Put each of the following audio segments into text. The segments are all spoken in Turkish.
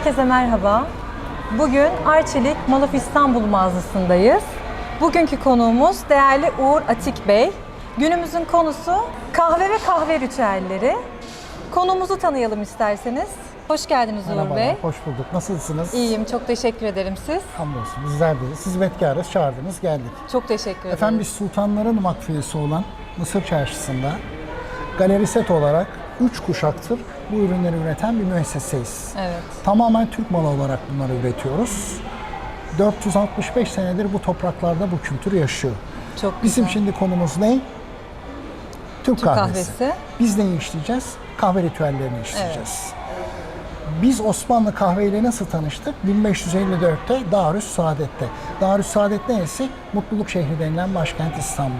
Herkese merhaba. Bugün Arçelik Malaf İstanbul mağazasındayız. Bugünkü konuğumuz değerli Uğur Atik Bey. Günümüzün konusu kahve ve kahve ritüelleri. Konuğumuzu tanıyalım isterseniz. Hoş geldiniz Uğur Merhabalar, Bey. hoş bulduk. Nasılsınız? İyiyim, çok teşekkür ederim siz. Hamdolsun. Bizler de siz hizmetkarız, çağırdınız, geldik. Çok teşekkür ederim. Efendim biz Sultanların Vakfiyesi olan Mısır Çarşısı'nda galeri set olarak 3 kuşaktır bu ürünleri üreten bir müesseseyiz. Evet. Tamamen Türk malı olarak bunları üretiyoruz. 465 senedir bu topraklarda bu kültür yaşıyor. Çok Bizim güzel. şimdi konumuz ne? Türk, Türk kahvesi. kahvesi. Biz neyi işleyeceğiz? Kahve ritüellerini işleyeceğiz. Biz Osmanlı kahveyle nasıl tanıştık? 1554'te Darüs Saadet'te. Darüs Saadet neresi? Mutluluk şehri denilen başkent İstanbul.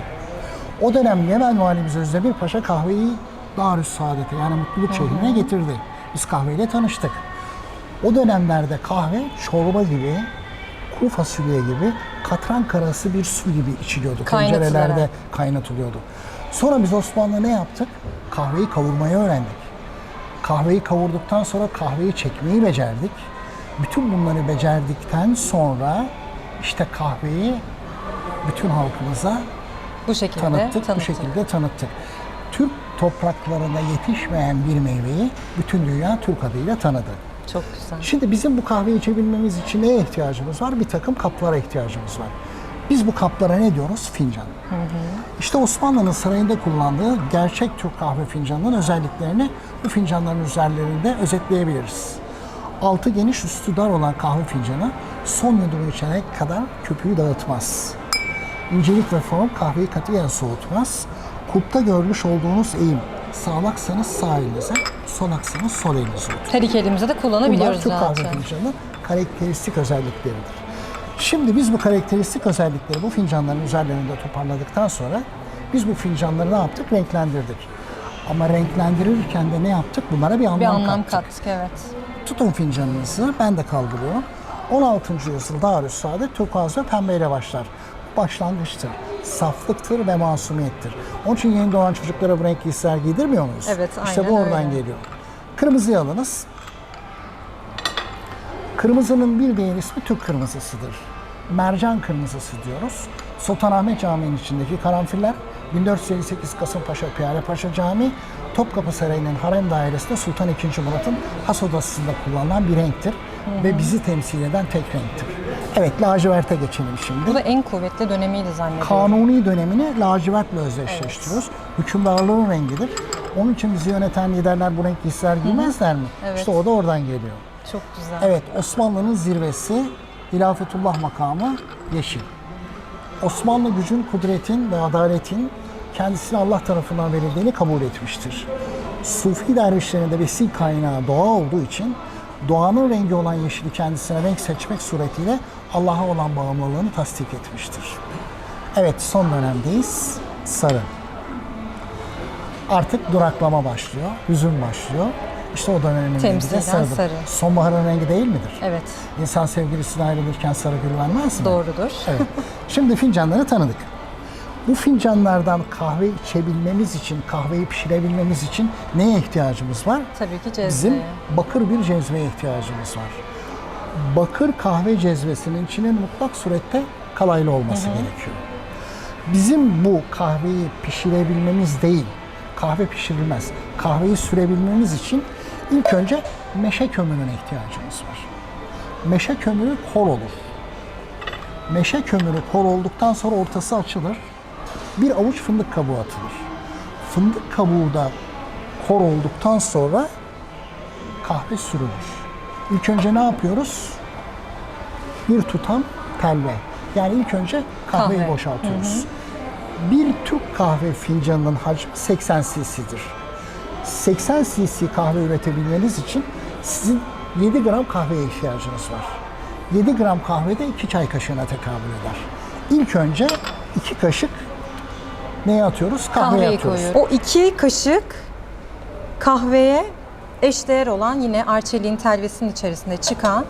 O dönem Yemen valimiz Özdemir Paşa kahveyi Darüs Saadet'e yani mutluluk şehrine getirdi. Biz kahveyle tanıştık. O dönemlerde kahve çorba gibi, kuru fasulye gibi, katran karası bir su gibi içiliyordu. Tencerelerde kaynatılıyordu. Sonra biz Osmanlı ne yaptık? Kahveyi kavurmayı öğrendik. Kahveyi kavurduktan sonra kahveyi çekmeyi becerdik. Bütün bunları becerdikten sonra işte kahveyi bütün halkımıza Bu şekilde tanıttık, bu tanıttık. şekilde tanıttık. Türk topraklarında yetişmeyen bir meyveyi bütün dünya Türk adıyla tanıdı. Çok güzel. Şimdi bizim bu kahveyi içebilmemiz için neye ihtiyacımız var? Bir takım kaplara ihtiyacımız var. Biz bu kaplara ne diyoruz? Fincan. İşte Osmanlı'nın sarayında kullandığı gerçek Türk kahve fincanının özelliklerini bu fincanların üzerlerinde özetleyebiliriz. Altı geniş, üstü dar olan kahve fincanı son yudumu içene kadar köpüğü dağıtmaz. İncelik ve form kahveyi katiyen soğutmaz. Kulpta görmüş olduğunuz eğim sağlaksanız sağ elinize, solaksanız sol elinize oturur. Her iki elimizde de Bunlar kullanabiliyoruz Türk kahve fincanının karakteristik özellikleridir. Şimdi biz bu karakteristik özellikleri bu fincanların üzerlerinde toparladıktan sonra biz bu fincanları ne yaptık? Renklendirdik. Ama renklendirirken de ne yaptık? Bunlara bir anlam, Bir anlam kattık. kattık evet. Tutun fincanınızı, ben de kaldırıyorum. 16. yüzyıl Darüs Saadet turkuaz ve pembeyle başlar. Başlangıçtır, saflıktır ve masumiyettir. Onun için yeni doğan çocuklara bu renk giysiler giydirmiyor muyuz? Evet, İşte aynen bu oradan öyle. geliyor. Kırmızıyı alınız. Kırmızının bir diğer ismi Türk kırmızısıdır. Mercan kırmızısı diyoruz. Sultanahmet Camii'nin içindeki karanfiller 1458 Kasımpaşa Piyale Paşa Camii Topkapı Sarayı'nın harem dairesinde Sultan II. Murat'ın has odasında kullanılan bir renktir. Ve bizi temsil eden tek renktir. Evet laciverte geçelim şimdi. Bu da en kuvvetli dönemiydi zannediyorum. Kanuni dönemini lacivertle özdeşleştiriyoruz. Hükümdarlığın rengidir. Onun için bizi yöneten liderler bu renk giysiler giymezler mi? Evet. İşte o da oradan geliyor. Çok güzel. Evet, Osmanlı'nın zirvesi Hilafetullah makamı yeşil. Osmanlı gücün, kudretin ve adaletin kendisine Allah tarafından verildiğini kabul etmiştir. Sufi dervişlerin de besin kaynağı doğa olduğu için doğanın rengi olan yeşili kendisine renk seçmek suretiyle Allah'a olan bağımlılığını tasdik etmiştir. Evet, son dönemdeyiz. Sarı. Artık duraklama başlıyor, hüzün başlıyor. İşte o dönemin rengi de sarıdır. sarı. Sonbaharın rengi değil midir? Evet, İnsan sevgilisiyle ayrılırken sarı gül vermez mi? doğrudur. Evet. Şimdi fincanları tanıdık. Bu fincanlardan kahve içebilmemiz için, kahveyi pişirebilmemiz için neye ihtiyacımız var? Tabii ki cezve. Bizim bakır bir cezveye ihtiyacımız var. Bakır kahve cezvesinin içinin mutlak surette kalaylı olması gerekiyor. Bizim bu kahveyi pişirebilmemiz değil, kahve pişirilmez. Kahveyi sürebilmemiz için ilk önce meşe kömürüne ihtiyacımız var. Meşe kömürü kor olur. Meşe kömürü kor olduktan sonra ortası açılır. Bir avuç fındık kabuğu atılır. Fındık kabuğu da kor olduktan sonra kahve sürülür. İlk önce ne yapıyoruz? Bir tutam telve. Yani ilk önce kahveyi Kahve. boşaltıyoruz. Bir Türk kahve fincanının hacmi 80 cc'dir. 80 cc kahve üretebilmeniz için sizin 7 gram kahveye ihtiyacınız var. 7 gram kahve de 2 çay kaşığına tekabül eder. İlk önce 2 kaşık neye atıyoruz? Kahveye Kahveyi atıyoruz. koyuyoruz. O iki kaşık kahveye eşdeğer olan yine arçeliğin telvesinin içerisinde çıkan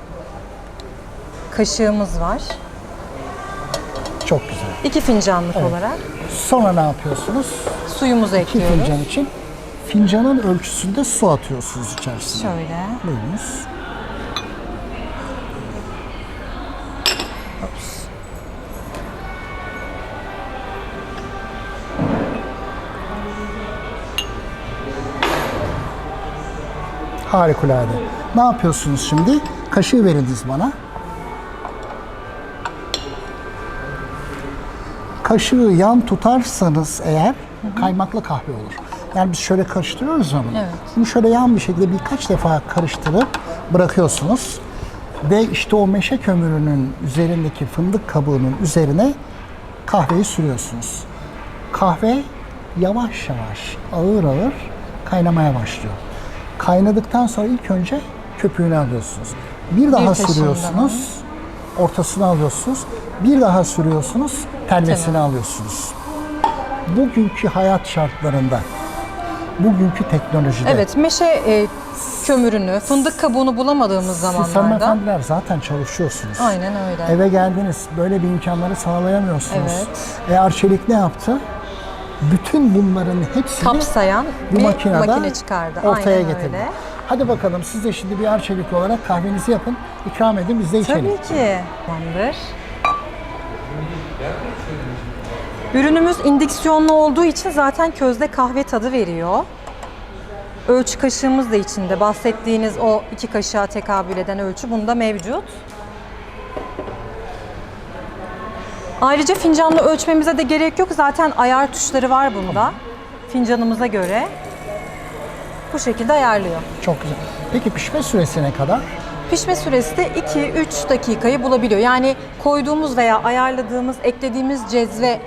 kaşığımız var. Çok güzel. İki fincanlık olarak Sonra ne yapıyorsunuz? suyumuzu İki ekliyoruz. fincan için fincanın ölçüsünde su atıyorsunuz içerisine. Şöyle. Buyurunuz. Harikulade. Ne yapıyorsunuz şimdi? Kaşığı veriniz bana. Kaşığı yan tutarsanız eğer kaymaklı kahve olur. Yani biz şöyle karıştırıyoruz ama Evet. bunu şöyle yan bir şekilde birkaç defa karıştırıp bırakıyorsunuz. Ve işte o meşe kömürünün üzerindeki fındık kabuğunun üzerine kahveyi sürüyorsunuz. Kahve yavaş yavaş, ağır ağır kaynamaya başlıyor. Kaynadıktan sonra ilk önce köpüğünü alıyorsunuz. Bir daha taşından. sürüyorsunuz, ortasını alıyorsunuz. Bir daha sürüyorsunuz, telvesini alıyorsunuz. Bugünkü hayat şartlarında, bugünkü teknolojide Evet, meşe e, kömürünü, fındık kabuğunu bulamadığımız siz zamanlarda. hanımefendiler zaten çalışıyorsunuz. Aynen öyle. Eve geldiniz, böyle bir imkanları sağlayamıyorsunuz. Evet. E Arçelik ne yaptı? Bütün bunların hepsini Kapsayan bir, bir makinede makine çıkardı. ortaya Aynen getirdi. öyle. Hadi bakalım siz de şimdi bir Arçelik olarak kahvenizi yapın, ikram edin, biz de içelim. Tabii ki. Tamamdır. Ürünümüz indiksiyonlu olduğu için zaten közde kahve tadı veriyor. Ölçü kaşığımız da içinde. Bahsettiğiniz o iki kaşığa tekabül eden ölçü bunda mevcut. Ayrıca fincanla ölçmemize de gerek yok. Zaten ayar tuşları var bunda. Fincanımıza göre. Bu şekilde ayarlıyor. Çok güzel. Peki pişme süresi ne kadar? Pişme süresi de 2-3 dakikayı bulabiliyor. Yani koyduğumuz veya ayarladığımız, eklediğimiz cezve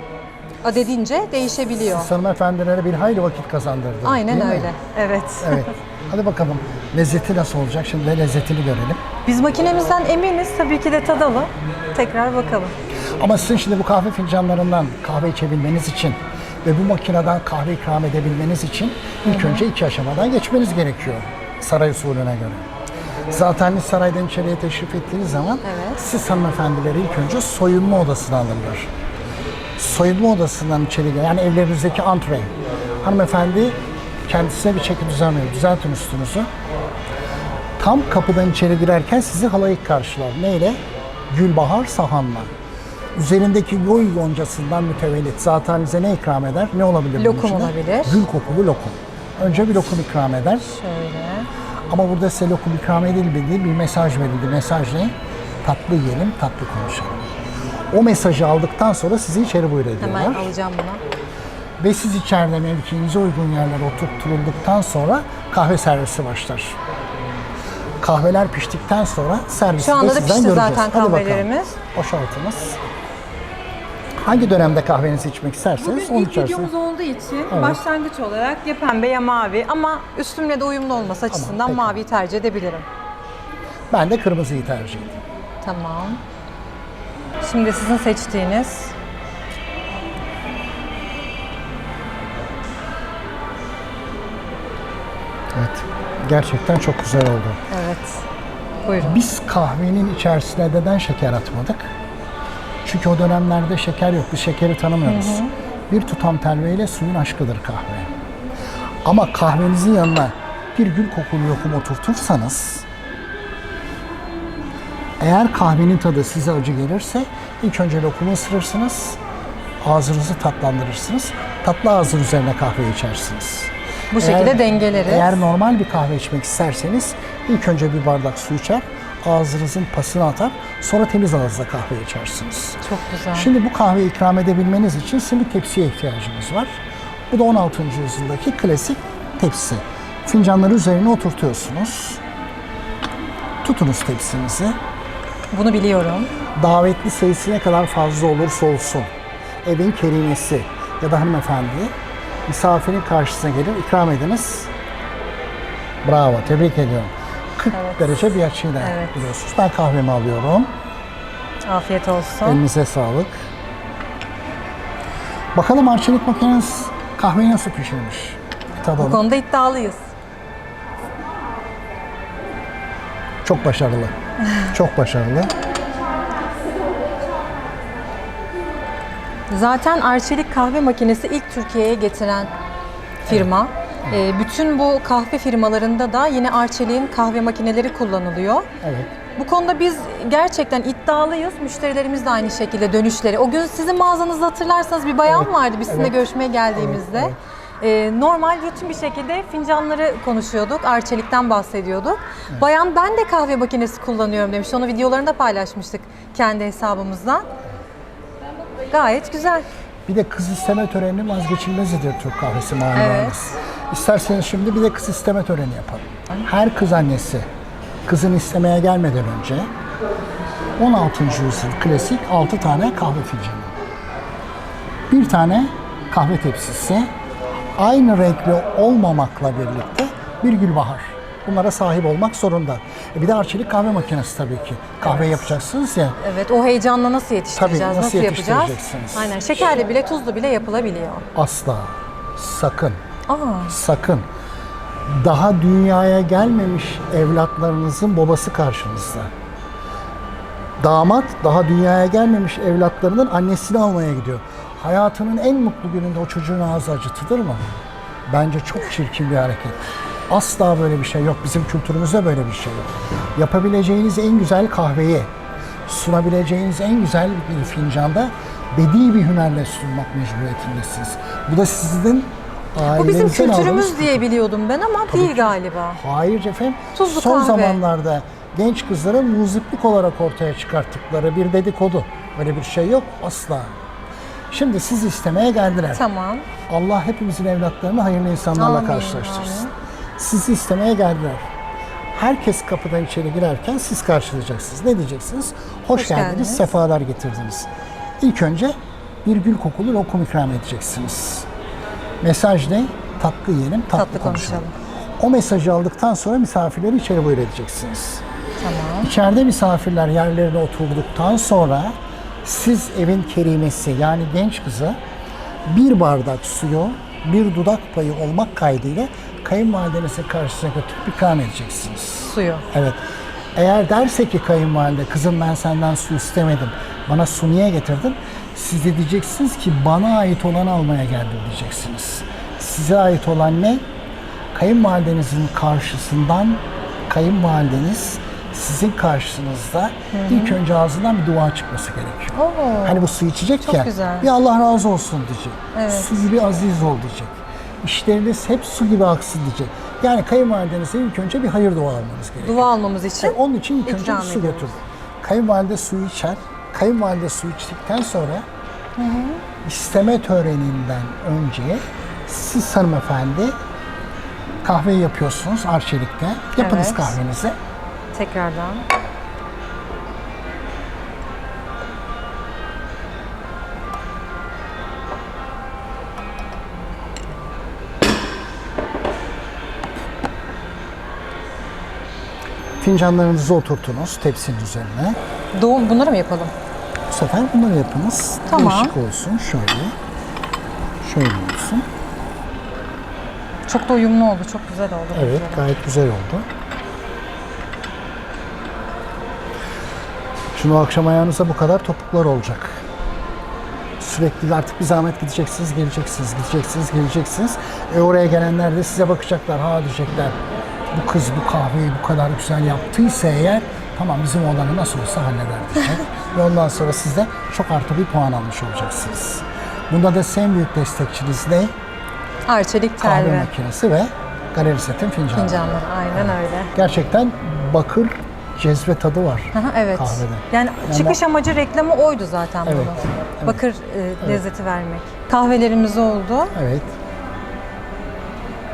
adedince değişebiliyor. Hanımefendilere bir hayli vakit kazandırdı. Aynen değil mi? öyle. Evet. Evet. Hadi bakalım lezzeti nasıl olacak? Şimdi de lezzetini görelim. Biz makinemizden eminiz. Tabii ki de tadalım. Tekrar bakalım. Ama sizin şimdi bu kahve fincanlarından kahve içebilmeniz için ve bu makineden kahve ikram edebilmeniz için ilk önce iki aşamadan geçmeniz gerekiyor saray usulüne göre. Zaten saraydan içeriye teşrif ettiğiniz zaman Evet. siz hanımefendileri ilk önce soyunma odasına alırlar. Soyunma odasından içeri gel- yani evlerinizdeki antre. Hanımefendi kendisine bir çeki düzen verir. Düzeltin üstünüzü. Tam kapıdan içeri girerken sizi halayık karşılar. Neyle? Gülbahar sahanla. Üzerindeki yoy yoncasından mütevellit. Zaten bize ne ikram eder? Ne olabilir bunun Lokum olabilir. Gül kokulu lokum. Önce bir lokum ikram eder. Şöyle. Ama burada size lokum ikram edilmedi. Bir mesaj verildi. Mesaj ne? Tatlı yiyelim, tatlı konuşalım. O mesajı aldıktan sonra sizi içeri buyur ediyorlar. Hemen alacağım bunu. Ve siz içeride mevkiinize uygun yerlere oturtulduktan sonra kahve servisi başlar. Kahveler piştikten sonra servisi Şu anda da pişti göreceğiz. zaten Hadi kahvelerimiz. Boşaltınız. Hangi dönemde kahvenizi içmek isterseniz onu Bugün ilk videomuz olduğu için başlangıç olarak ya pembe ya mavi ama üstümle de uyumlu olması açısından peki. maviyi tercih edebilirim. Ben de kırmızıyı tercih ediyorum. Tamam. Şimdi sizin seçtiğiniz Gerçekten çok güzel oldu. evet. Buyurun. Biz kahvenin içerisine neden şeker atmadık? Çünkü o dönemlerde şeker yok. Biz şekeri tanımıyoruz. Bir tutam telveyle suyun aşkıdır kahve. Ama kahvenizin yanına bir gül kokulu lokum oturtursanız eğer kahvenin tadı size acı gelirse ilk önce lokumu ısırırsınız, ağzınızı tatlandırırsınız. Tatlı ağzın üzerine kahve içersiniz. Bu şekilde dengeleriz. Eğer normal bir kahve içmek isterseniz ilk önce bir bardak su içer, ağzınızın pasını atar, sonra temiz ağızla kahve içersiniz. Çok güzel. Şimdi bu kahveyi ikram edebilmeniz için bir tepsiye ihtiyacınız var. Bu da 16. yüzyıldaki klasik tepsi. Fincanları üzerine oturtuyorsunuz. Tutunuz tepsinizi. Bunu biliyorum. Davetli sayısı ne kadar fazla olursa olsun, evin kerimesi ya da hanımefendi misafirin karşısına gelir, ikram ediniz. Bravo, tebrik ediyorum. 40 Evet. derece bir açıyla Evet. biliyorsunuz. Ben kahvemi alıyorum. Afiyet olsun. Elinize sağlık. Bakalım arçelik makineniz kahveyi nasıl pişirmiş? Bir Bu Tadalım. konuda iddialıyız. Çok başarılı. Çok başarılı. Zaten Arçelik kahve makinesi ilk Türkiye'ye getiren firma. Ee, bütün bu kahve firmalarında da yine Arçelik'in kahve makineleri kullanılıyor. Evet. Bu konuda biz gerçekten iddialıyız. Müşterilerimiz de aynı şekilde dönüşleri. O gün sizin mağazanızda hatırlarsanız bir bayan Evet, vardı biz sizinle evet. görüşmeye geldiğimizde. Evet, e, normal rutin bir şekilde fincanları konuşuyorduk. Arçelik'ten bahsediyorduk. Bayan ben de kahve makinesi kullanıyorum demiş. Onu videolarında paylaşmıştık kendi hesabımızdan. Gayet güzel. Bir de kız isteme töreni vazgeçilmezidir Türk kahvesi malumunuz. İsterseniz şimdi bir de kız isteme töreni yapalım. Her kız annesi kızını istemeye gelmeden önce 16. yüzyıl klasik 6 tane kahve fincanı. Bir tane kahve tepsisi, aynı renkli olmamakla birlikte bir gülbahar. Bunlara sahip olmak zorunda. E bir de arçelik kahve makinesi tabii ki. Kahve yapacaksınız ya. Evet o heyecanla nasıl yetiştireceğiz, Tabii, nasıl yapacağız? yetiştireceksiniz? Aynen şekerli bile tuzlu bile yapılabiliyor. Asla, sakın, Aa, sakın. Daha dünyaya gelmemiş evlatlarınızın babası karşınızda. Damat daha dünyaya gelmemiş evlatlarının annesini almaya gidiyor. Hayatının en mutlu gününde o çocuğun ağzı acıtılır mı? Bence çok çirkin bir hareket. Asla böyle bir şey yok. Bizim kültürümüzde böyle bir şey yok. Yapabileceğiniz en güzel kahveyi, sunabileceğiniz en güzel bir fincanda bedi bir hünerle sunmak mecburiyetindesiniz. Bu da sizin bu bizim ailenizden aldığınız kültürümüz diye biliyordum ben ama değil galiba. Hayır efendim. Tuzlu Son kahve. zamanlarda genç kızların muziplik olarak ortaya çıkarttıkları bir dedikodu. Böyle bir şey yok asla. Şimdi siz istemeye geldiler. Tamam. Allah hepimizin evlatlarını hayırlı insanlarla Amin, karşılaştırsın. amin. Sizi istemeye geldiler. Herkes kapıdan içeri girerken siz karşılayacaksınız. Ne diyeceksiniz? Hoş, Hoş geldiniz, geldiniz. sefalar getirdiniz. İlk önce bir gül kokulu lokum ikram edeceksiniz. Mesaj ne? Tatlı yiyelim, tatlı, Tatlı konuşalım. konuşalım. O mesajı aldıktan sonra misafirleri içeri buyur edeceksiniz. Tamam. İçeride misafirler yerlerine oturduktan sonra siz evin kerimesi yani genç kızı bir bardak suyu bir dudak payı olmak kaydıyla kayınvalidenizin karşısına götürüp ikram edeceksiniz. Suyu. Evet. Eğer derse ki kayınvalide kızım ben senden su istemedim. Bana su niye getirdin? Siz de diyeceksiniz ki bana ait olanı almaya geldim diyeceksiniz. Size ait olan ne? Kayınvalidenizin karşısından kayınvalideniz sizin karşınızda ilk önce ağzından bir dua çıkması gerekiyor. Oo. Hani bu su içecek Çok ya. güzel. Bir Allah razı olsun diyecek. Evet. Su gibi aziz ol diyecek. İşleriniz hep su gibi aksın diyecek. Yani kayınvalidenize ilk önce bir hayır dua almanız gerekiyor. Dua almamız için. E, onun için ilk önce bir su ediyoruz. götür. Kayınvalide suyu içer. Kayınvalide su içtikten sonra isteme töreninden önce siz hanımefendi kahveyi yapıyorsunuz Arçelik'te. Yapınız Evet. kahvenizi. Tekrardan. Fincanlarınızı oturtunuz tepsinin üzerine. Doğum bunları mı yapalım? Bu sefer bunları yapınız. Tamam. Değişik olsun. Şöyle. Şöyle olsun. Çok da uyumlu oldu. Çok güzel oldu. Evet güzel. gayet güzel oldu. Şimdi akşam ayağınıza bu kadar topuklar olacak. Sürekli artık bir zahmet gideceksiniz, geleceksiniz, gideceksiniz, geleceksiniz. E oraya gelenler de size bakacaklar, ha diyecekler. Bu kız bu kahveyi bu kadar güzel yaptıysa eğer tamam bizim oğlanı nasıl olsa halleder diyecek. Ve ondan sonra siz de çok artı bir puan almış olacaksınız. Bunda da en büyük destekçiniz ne? Arçelik Kahve telve. makinesi ve galeri setin fincanı. Fincanlar. Aynen öyle. Gerçekten bakır cezve tadı var Aha, evet. kahvede. Yani çıkış amacı reklamı oydu zaten Evet, bunun. evet. Bakır e, lezzeti vermek. Kahvelerimiz oldu. Evet.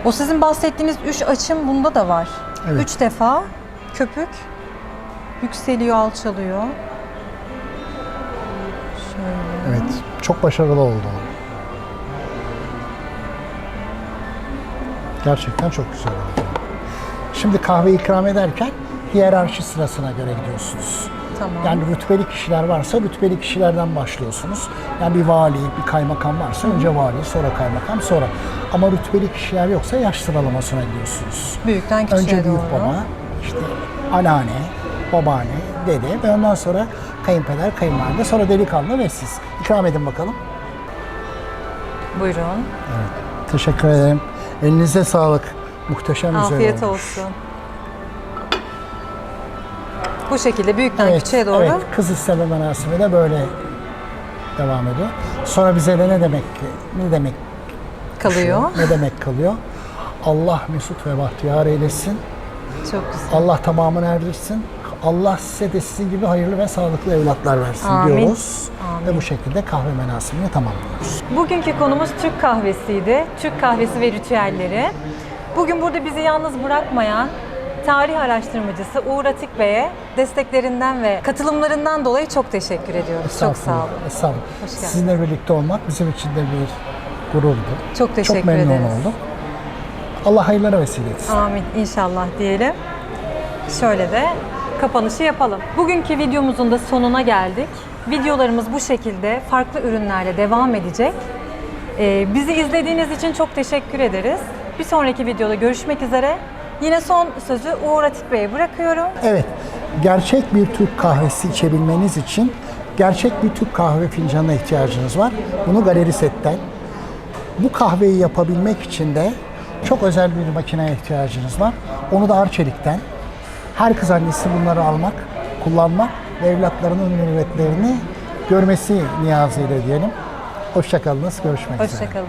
O sizin bahsettiğiniz üç açım bunda da var. Evet. Üç defa köpük yükseliyor, alçalıyor. Şöyle. Evet. Çok başarılı oldu. Gerçekten çok güzel oldu. Şimdi kahve ikram ederken hiyerarşi sırasına göre gidiyorsunuz. Tamam. Yani rütbeli kişiler varsa rütbeli kişilerden başlıyorsunuz. Yani bir vali, bir kaymakam varsa önce vali, sonra kaymakam, sonra. Ama rütbeli kişiler yoksa yaş sıralamasına gidiyorsunuz. Büyükten küçüğe Önce büyük doğru. baba, işte anneanne, babaanne, dede ve ondan sonra kayınpeder, kayınvalide, sonra delikanlı ve siz. İkram edin bakalım. Buyurun. Teşekkür ederim. Elinize sağlık. Muhteşem güzel Afiyet olmuş. olsun. Bu şekilde büyükten Evet, küçüğe doğru. evet, kız isteme merasimi de böyle devam ediyor. Sonra bize de ne demek ne demek Kalıyor. düşüyor. Ne demek kalıyor? Allah mesut ve bahtiyar eylesin. Çok güzel. Allah tamamını erdirsin. Allah size de sizin gibi hayırlı ve sağlıklı evlatlar versin Amin. diyoruz. Ve bu şekilde kahve menasimini tamamlıyoruz. Bugünkü konumuz Türk kahvesiydi. Türk kahvesi ve ritüelleri. Bugün burada bizi yalnız bırakmayan tarih araştırmacısı Uğur Atik Bey'e desteklerinden ve katılımlarından dolayı çok teşekkür ediyoruz. Çok sağ olun. Estağfurullah. Hoş geldin. Sizinle birlikte olmak bizim için de bir gururdu. Çok teşekkür Çok memnun ederiz. oldum. Allah hayırlara vesile etsin. Amin inşallah diyelim. Şöyle de kapanışı yapalım. Bugünkü videomuzun da sonuna geldik. Videolarımız bu şekilde farklı ürünlerle devam edecek. Ee, bizi izlediğiniz için çok teşekkür ederiz. Bir sonraki videoda görüşmek üzere. Yine son sözü Uğur Atik Bey'e bırakıyorum. Evet, gerçek bir Türk kahvesi içebilmeniz için gerçek bir Türk kahve fincanına ihtiyacınız var. Bunu Galeri Set'ten. Bu kahveyi yapabilmek için de çok özel bir makineye ihtiyacınız var. Onu da Arçelik'ten. Her kız annesi bunları almak, kullanmak ve evlatlarının mürüvvetlerini görmesi niyazıyla diyelim. Hoşçakalınız, görüşmek üzere. Hoşçakalın.